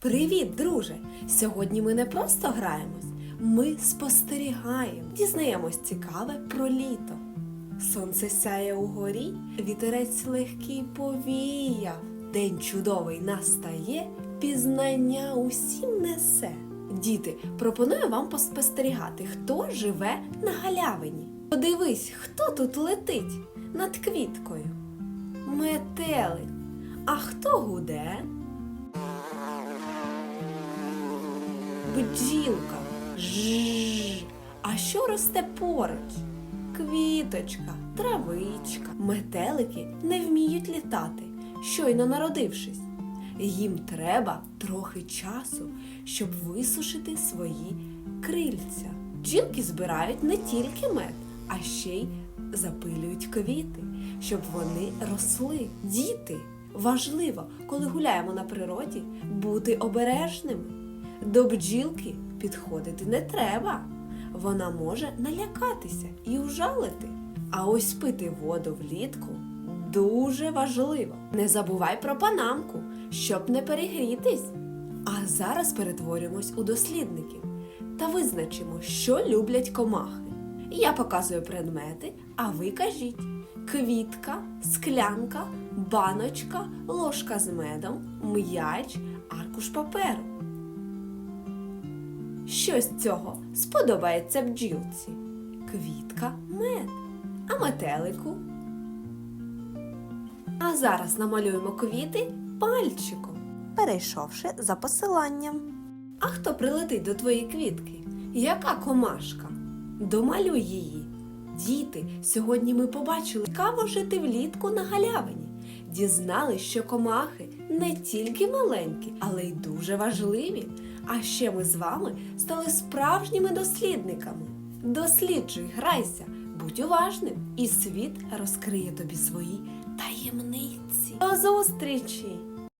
Привіт, друже! Сьогодні ми не просто граємось, ми спостерігаємо, дізнаємось цікаве про літо. Сонце сяє угорі, вітерець легкий повіяв. День чудовий настає, пізнання усім несе. Діти, пропоную вам поспостерігати, хто живе на галявині. Подивись, хто тут летить над квіткою. Метелик. А хто гуде? Бджілка. Жжж. А що росте поруч? Квіточка, травичка. Метелики не вміють літати, щойно народившись. Їм треба трохи часу, щоб висушити свої крильця. Бджілки збирають не тільки мед, а ще й запилюють квіти, щоб вони росли. Діти, важливо, коли гуляємо на природі, бути обережними. До бджілки підходити не треба. Вона може налякатися і ужалити. А ось пити воду влітку дуже важливо. Не забувай про панамку, щоб не перегрітись. А зараз перетворюємось у дослідників та визначимо, що люблять комахи. Я показую предмети, а ви кажіть: квітка, склянка, баночка, ложка з медом, м'яч, аркуш паперу. Що з цього сподобається бджілці? Квітка, мед, а метелику. А зараз намалюємо квіти пальчиком, перейшовши за посиланням. А хто прилетить до твоєї квітки? Яка комашка? Домалюй її. Діти, сьогодні ми побачили, цікаво жити влітку на галявині. Дізнали, що комахи не тільки маленькі, але й дуже важливі. А ще ми з вами стали справжніми дослідниками. Досліджуй, грайся, будь уважним, і світ розкриє тобі свої таємниці. До зустрічі!